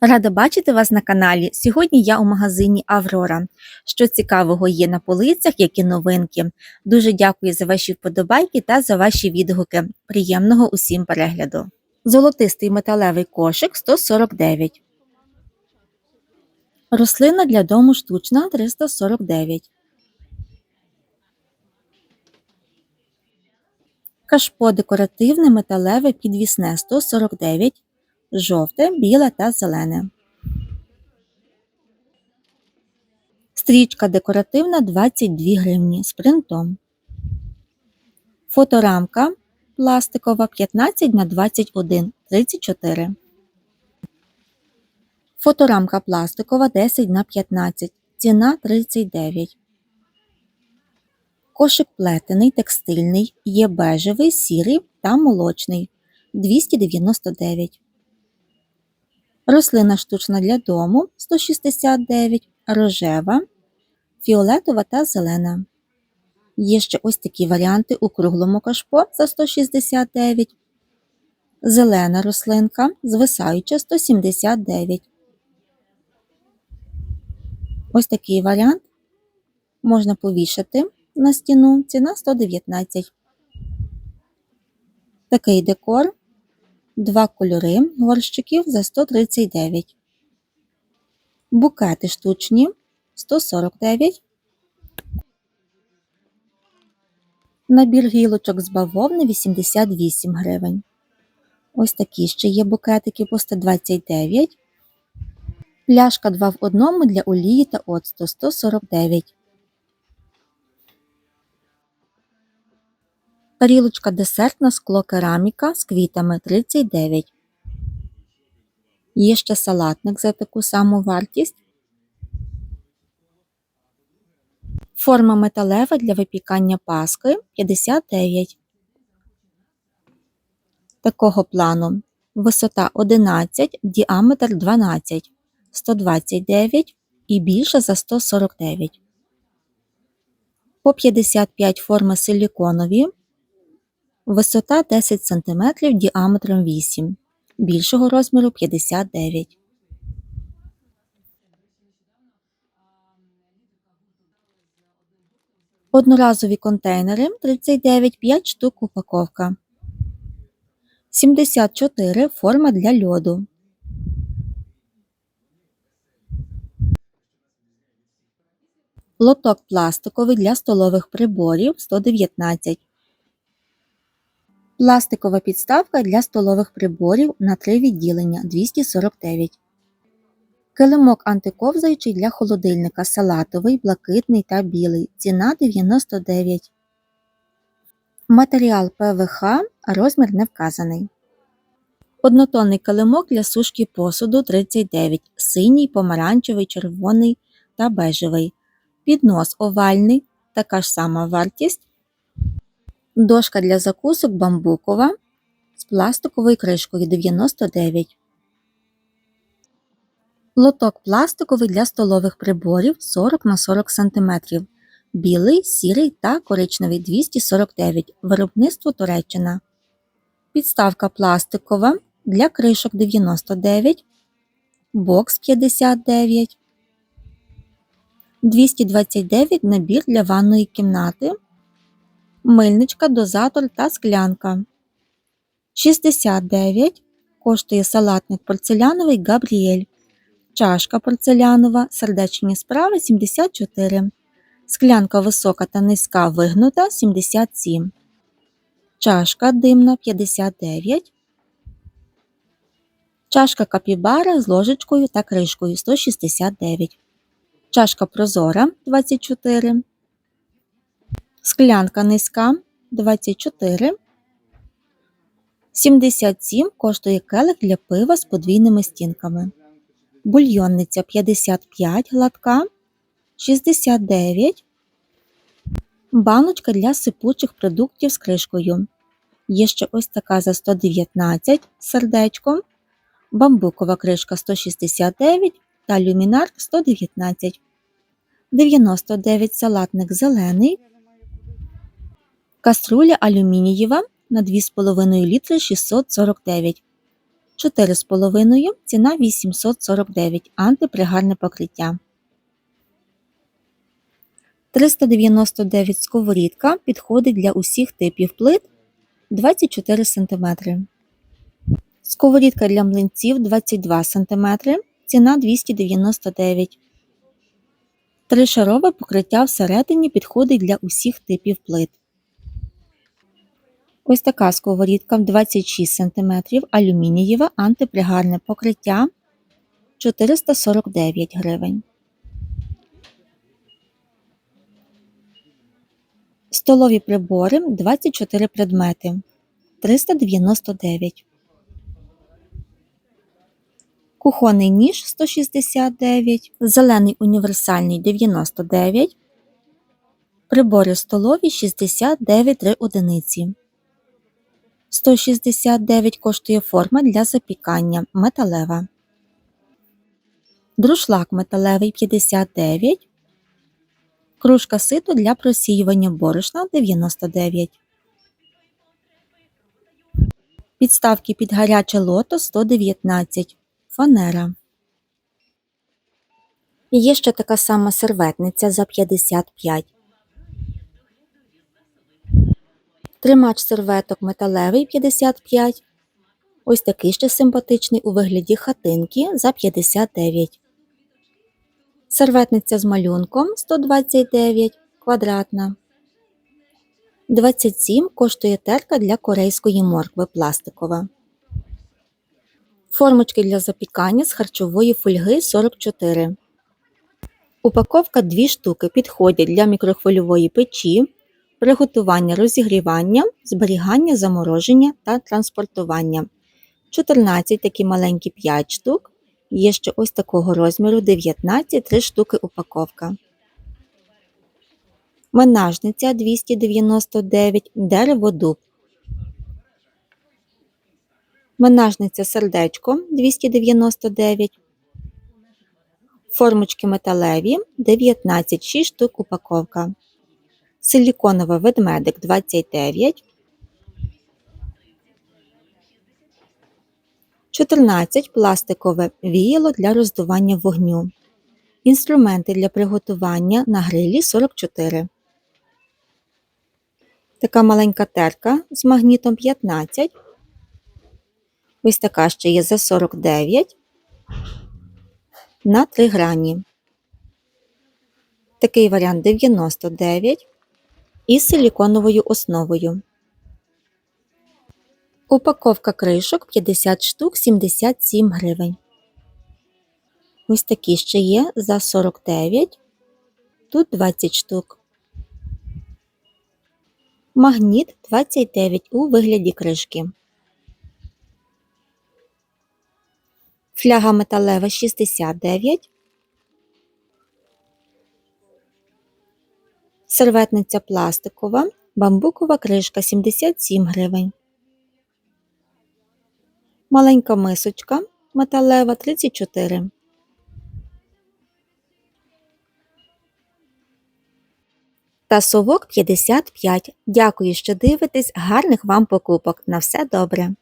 Рада бачити вас на каналі. Сьогодні я у магазині Аврора. Що цікавого є на полицях, які новинки. Дуже дякую за ваші вподобайки та за ваші відгуки. Приємного усім перегляду. Золотистий металевий кошик 149. Рослина для дому штучна 349. Кашпо декоративне металеве підвісне 149 жовте, біле та зелене. Стрічка декоративна 22 гривні з принтом. Фоторамка пластикова 15 на 21 34. Фоторамка пластикова 10 на 15. Ціна 39. Кошик плетений, текстильний, є бежевий, сірий та молочний 299. Рослина штучна для дому 169, рожева, фіолетова та зелена. Є ще ось такі варіанти у круглому кашпо за 169, зелена рослинка, звисаюча 179. Ось такий варіант можна повішати на стіну, ціна 119. Такий декор Два кольори горщиків за 139. Букети штучні 149. Набір гілочок з бавовни 88 гривень. Ось такі ще є букетики по 129. Пляшка 2 в одному для олії та оцту 149. Тарілочка десертна скло кераміка з квітами 39. Є ще салатник за таку саму вартість. Форма металева для випікання паски 59. Такого плану. Висота 11, діаметр 12, 129 і більше за 149. По 55 форми силіконові Висота 10 см діаметром 8 більшого розміру 59 Одноразові контейнери 39 5 штук упаковка. 74 форма для льоду. Лоток пластиковий для столових приборів 119 Пластикова підставка для столових приборів на три відділення 249. Килимок антиковзаючий для холодильника салатовий, блакитний та білий. Ціна 99. Матеріал ПВХ, розмір не вказаний. Однотонний килимок для сушки посуду 39. Синій, помаранчевий, червоний та бежевий. Піднос овальний. Така ж сама вартість Дошка для закусок бамбукова з пластиковою кришкою 99. Лоток пластиковий для столових приборів 40 на 40 см. Білий, сірий та коричневий 249 Виробництво Туреччина. Підставка пластикова для кришок 99, бокс 59, 229 набір для ванної кімнати мильничка, дозатор та склянка. 69 коштує салатник порцеляновий Габріель. Чашка порцелянова, сердечні справи 74. Склянка висока та низька вигнута 77. Чашка димна 59. Чашка капібара з ложечкою та кришкою 169. Чашка прозора 24. Склянка низька 24. 77 коштує келих для пива з подвійними стінками. Бульйонниця 55 гладка, 69. Баночка для сипучих продуктів з кришкою. Є ще ось така за 119 сердечком, бамбукова кришка 169 та люмінар 119. 99 салатник зелений. Каструля алюмінієва на 2,5 літри 649. 4,5 ціна 849 антипригарне покриття. 399 сковорідка підходить для усіх типів плит 24 см. Сковорідка для млинців 22 см, ціна 299 Тришарове покриття всередині підходить для усіх типів плит. Ось така сковорідка 26 см алюмінієве антипригарне покриття 449 гривень. Столові прибори 24 предмети 399. Кухонний ніж 169, зелений універсальний 99, прибори столові 69 3 одиниці. 169 коштує форма для запікання металева. Друшлак металевий 59, кружка ситу для просіювання борошна 99. Підставки під гаряче лото 119 фанера. Є ще така сама серветниця за 55. Тримач серветок металевий 55. Ось такий ще симпатичний у вигляді хатинки за 59. Серветниця з малюнком 129 квадратна. 27 коштує терка для корейської моркви пластикова. Формочки для запікання з харчової фольги 44. Упаковка 2 штуки підходять для мікрохвильової печі, приготування розігрівання, зберігання, замороження та транспортування. 14 такі маленькі 5 штук. Є ще ось такого розміру 19 3 штуки упаковка. Менажниця 299 дереводуб. Менажниця сердечко 299. Формочки металеві 19 6 штук упаковка. Силіконовий ведмедик 29. 14 пластикове віяло для роздування вогню. Інструменти для приготування на грилі 44. Така маленька терка з магнітом 15. Ось така ще є за 49 на 3 грані. Такий варіант 99 із силіконовою основою. Упаковка кришок 50 штук 77 гривень. Ось такі ще є за 49. Тут 20 штук. Магніт 29 у вигляді кришки. Фляга металева 69. Серветниця пластикова. Бамбукова кришка 77 гривень. Маленька мисочка металева 34. Та совок 55. Дякую, що дивитесь. Гарних вам покупок. На все добре!